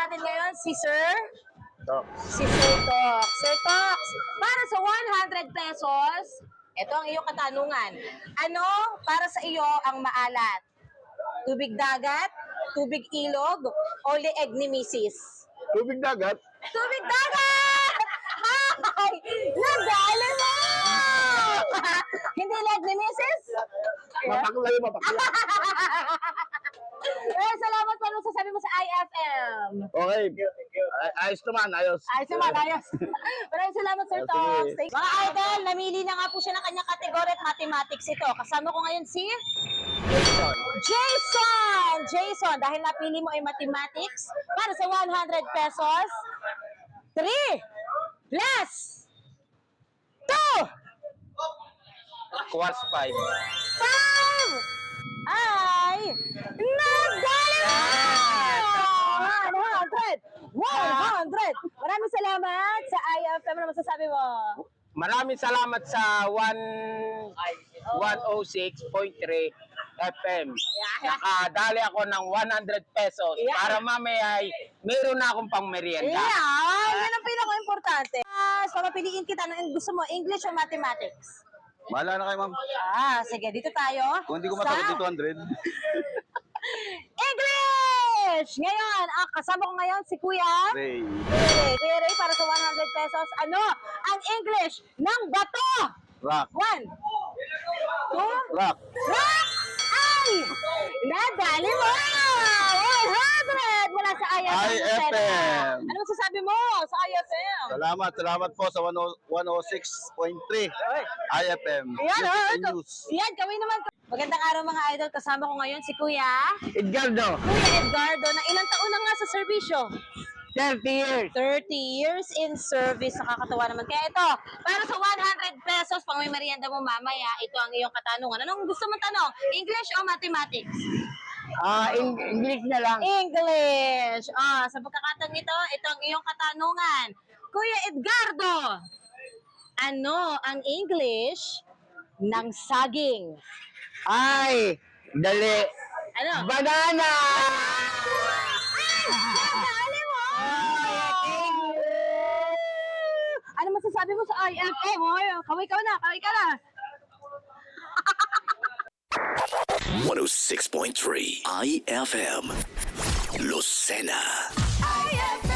natin ngayon si Sir Tok. Si Sir Tox. Sir Tox, para sa 100 pesos, ito ang iyong katanungan. Ano para sa iyo ang maalat? Tubig dagat, tubig ilog, o leeg ni misis? Tubig dagat. Tubig dagat! Ay! Nadali mo! Hindi leeg ni misis? Mapaklay, mapaklay. Eh, salamat mo sa. Okay. Ay- ayos naman, ayos. Ay, sama ayos. Maraming salamat, Sir Tox. sige. Thank- Mga idol, namili na nga po siya ng kanyang kategory at mathematics ito. Kasama ko ngayon si Jason. Jason! Jason, dahil napili mo ay mathematics, para sa 100 pesos, 3 plus 2 Quartz 5. 5 100! 100! Maraming salamat sa IFM. Ano masasabi mo? Maraming salamat sa 1 106.3 FM. Nakadali ako ng 100 pesos Yeah. para mamaya ay meron na akong pang merienda. Yeah, yan ang pinaka-importante. Ah, so, mapiliin kita ng gusto mo, English o mathematics? Bahala na kayo, ma'am. Ah, sige, dito tayo. Kung hindi ko sa masagot dito, 100. English! Ngayon, ah, kasama ko ngayon si Kuya. Ray. Ray, Kuya Ray, para sa 100 pesos. Ano ang English ng bato? Rock. One, two, Rock. rock! Ay! Nadali mo! 100! Mula sa IFM. IFM. Ano masasabi mo sa IFM? Salamat, salamat po sa 10 106.3 IFM. Yan, oh, Philippine ito. News. Yan, gawin naman. Magandang araw mga idol. Kasama ko ngayon si Kuya. Edgardo, Kuya Edgardo, na ilang taon na nga sa serbisyo? 30 years. 30 years in service. Nakakatawa naman. Kaya ito, para sa 100 pesos, pang may merienda mo mamaya, ito ang iyong katanungan. Anong gusto mong tanong? English o mathematics? Ah, Eng- English na lang. English! Ah, sa pagkakataon ito, ito ang iyong katanungan. Kuya Edgardo, ano ang English ng saging? Ay, dali. Ano? Banana! Ano masasabi mo sa IFM? Hoy, kaway ka na, kaway ka na. 106.3 IFM Lucena. IFM!